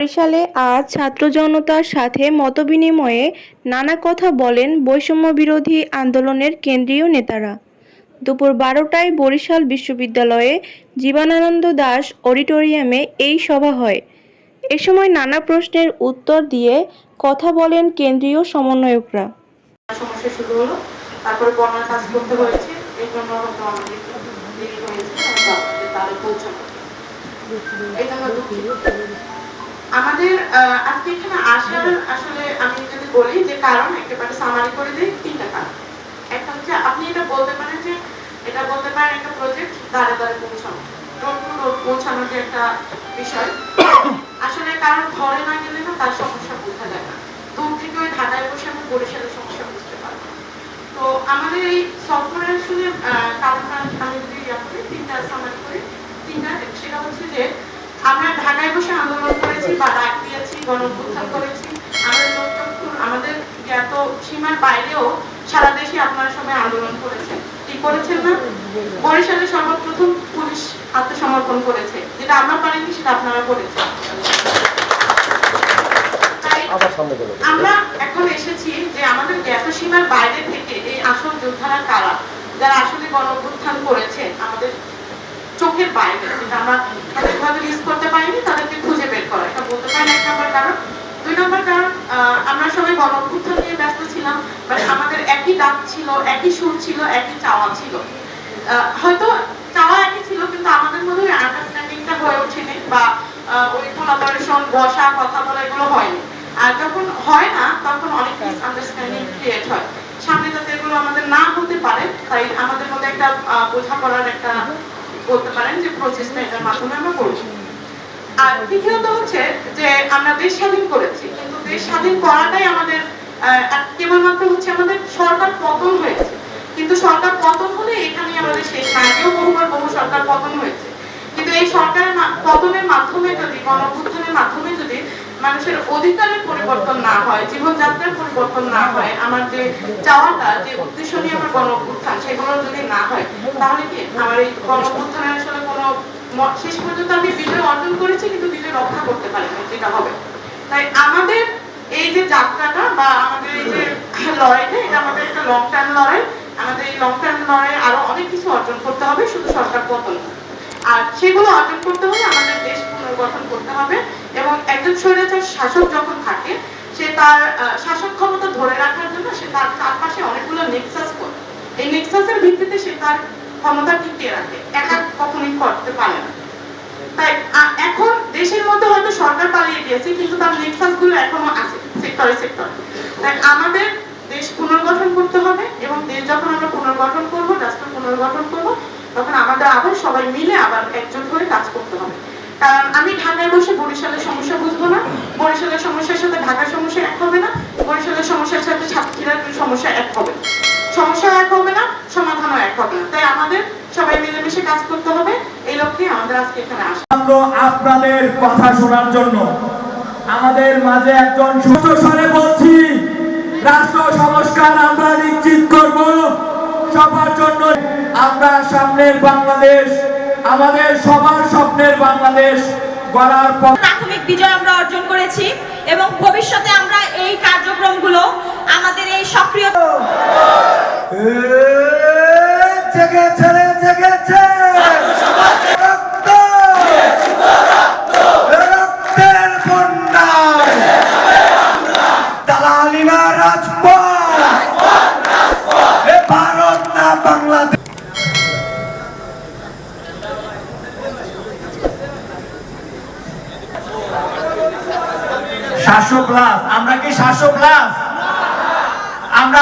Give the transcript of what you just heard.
বরিশালে আজ ছাত্র জনতার সাথে মতবিনিময়ে নানা কথা বলেন বৈষম্য বিরোধী আন্দোলনের কেন্দ্রীয় নেতারা। দুপুর বারোটায় বরিশাল বিশ্ববিদ্যালয়ে জীবনানন্দ দাস অডিটোরিয়ামে এই সভা হয়। এ সময় নানা প্রশ্নের উত্তর দিয়ে কথা বলেন কেন্দ্রীয় সমন্বয়করা। সমস্যা শুরু হলো, তারপরে কাজ করতে হয়েছে, এই জন্য আমাদের দেরি হয়েছে পৌঁছানো এই জন্য আমাদের আজকে এখানে আসার আসলে আমি যদি বলি যে কারণ একেবারে সামারি করে দিই তিনটা কারণ। একটা হচ্ছে আপনি এটা বলতে পারেন যে এটা বলতে পারেন একটা প্রজেক্ট দাঁড়ে দাঁড়ে পৌঁছানো। রোড পৌঁছানোর যে একটা বিষয়। আসলে কারণ ঘরে না গেলে না তার সমস্যা বোঝা যায় না। দূর থেকে ওই ঢাকায় বসে আমি বরিশালের সমস্যা বুঝতে পারব। তো আমাদের এই সফটওয়্যার আসলে আহ, কারণটা আমি যদি ইয়া করি তিনটা সামারি করি তিনটা সেটা হচ্ছে যে আমরা ঢাকায় বসে আন্দোলন করেছি বা ডাক দিয়েছি গণ করেছি। লোকচক্ষুর আমাদের জ্ঞাত সীমার বাইরেও সারা দেশে আপনারা সবাই আন্দোলন করেছেন। কি করেছেন না? বরিশালে সর্বপ্রথম পুলিশ আত্মসমর্পণ করেছে। যেটা আমরা পারিনি সেটা আপনারা করেছেন। আমরা এখন এসেছি যে আমাদের জ্ঞাত সীমার বাইরে থেকে এই আসল যোদ্ধারা কারা? যারা আসলে গণ করেছে আমাদের চোখের বাইরে যেটা আমরা সঠিকভাবে লিস্ট করতে পারিনি, তাদেরকে খুঁজে বের করা। এটা বলতে পারেন এক নম্বর কারণ। দুই নম্বর কারণ আমরা সবাই গণ নিয়ে ব্যস্ত ছিলাম বাট আমাদের একই ডাক ছিল, একই সুর ছিল, একই চাওয়া ছিল। হয়তো চাওয়া একই ছিল, কিন্তু আমাদের মধ্যে ওই আন্ডারস্ট্যান্ডিংটা হয়ে ওঠেনি, বা ওই কোলাবোরেশন, বসা, কথা বলা, এগুলো হয়নি। আর যখন হয় না, তখন অনেক মিসআন্ডারস্ট্যান্ডিং ক্রিয়েট হয়। সামনে যাতে এগুলো আমাদের না হতে পারে, তাই আমাদের মধ্যে একটা বোঝাপড়ার একটা বলতে পারেন যে প্রচেষ্টা এটার মাধ্যমে আমরা করছি। আর তৃতীয়ত হচ্ছে যে আমরা দেশ স্বাধীন করেছি, কিন্তু দেশ স্বাধীন করাটাই আমাদের কেবলমাত্র হচ্ছে আমাদের সরকার পতন হয়েছে। কিন্তু সরকার পতন হলে এখানেই আমাদের শেষ না বহুবার বহু সরকার পতন হয়েছে। কিন্তু এই সরকারের পতনের মাধ্যমে যদি, গণঅভ্যুত্থানের মাধ্যমে যদি মানুষের অধিকারের পরিবর্তন না হয়, জীবনযাত্রার পরিবর্তন না হয়, আমার যে চাওয়াটা, যে উদ্দেশ্য নিয়ে আমার গণ অভ্যুত্থান, সেগুলো যদি না হয়, তাহলে কি আমার এই গণ অভ্যুত্থানের আসলে কোনো শেষ পর্যন্ত আমি বিজয় অর্জন করেছি, কিন্তু বিজয় রক্ষা করতে পারিনি, যেটা হবে তাই আমাদের এই যে যাত্রাটা বা আমাদের এই যে লড়াইটা, এটা আমাদের একটা লং টার্ম লড়াই আমাদের এই লং টার্ম লড়াই আরও অনেক কিছু অর্জন করতে হবে, শুধু সরকার পতন। আর সেগুলো অর্জন করতে হলে আমাদের স্বৈরাচার শাসক যখন থাকে, সে তার শাসন ক্ষমতা ধরে রাখার জন্য সে তার চারপাশে অনেকগুলো নেক্সাস করে। এই নেক্সাসের ভিত্তিতে সে তার ক্ষমতা টিকিয়ে রাখে। একা কখনোই করতে পারে না। তাই এখন দেশের মধ্যে হয়তো সরকার পালিয়ে গিয়েছে, কিন্তু তার নেক্সাসগুলো এখনও আছে সেক্টরে সেক্টর তাই আমাদের দেশ পুনর্গঠন করতে হবে এবং দেশ যখন আমরা পুনর্গঠন করব, রাষ্ট্র পুনর্গঠন করব, তখন আমাদের আবার সবাই মিলে আবার একজোট হয়ে কাজ করতে হবে। আমি ঢাকায় বসে বরিশালের সমস্যা বুঝব না। বরিশালের সমস্যার সাথে ঢাকার সমস্যা এক হবে না। বরিশালের সমস্যার সাথে সাতক্ষীরার সমস্যা এক হবে। সমস্যা এক হবে না, সমাধানও এক হবে না। তাই আমাদের সবাই মিলেমিশে কাজ করতে হবে। এই লক্ষ্যে আমাদের আজকে এখানে আসা। আপনাদের কথা শোনার জন্য আমাদের মাঝে একজন সুস্থ স্বরে বলছি, রাষ্ট্র সংস্কার আমরা নিশ্চিত করব। সবার জন্য আমরা সামনের বাংলাদেশ, আমাদের সবার বাংলাদেশ গড়ার প্রাথমিক বিজয় আমরা অর্জন করেছি এবং ভবিষ্যতে আমরা এই কার্যক্রমগুলো আমাদের এই সক্রিয় জেগেছে জেগে জেগেছে শাসক লাভ আমরা কি শাসক লাভ আমরা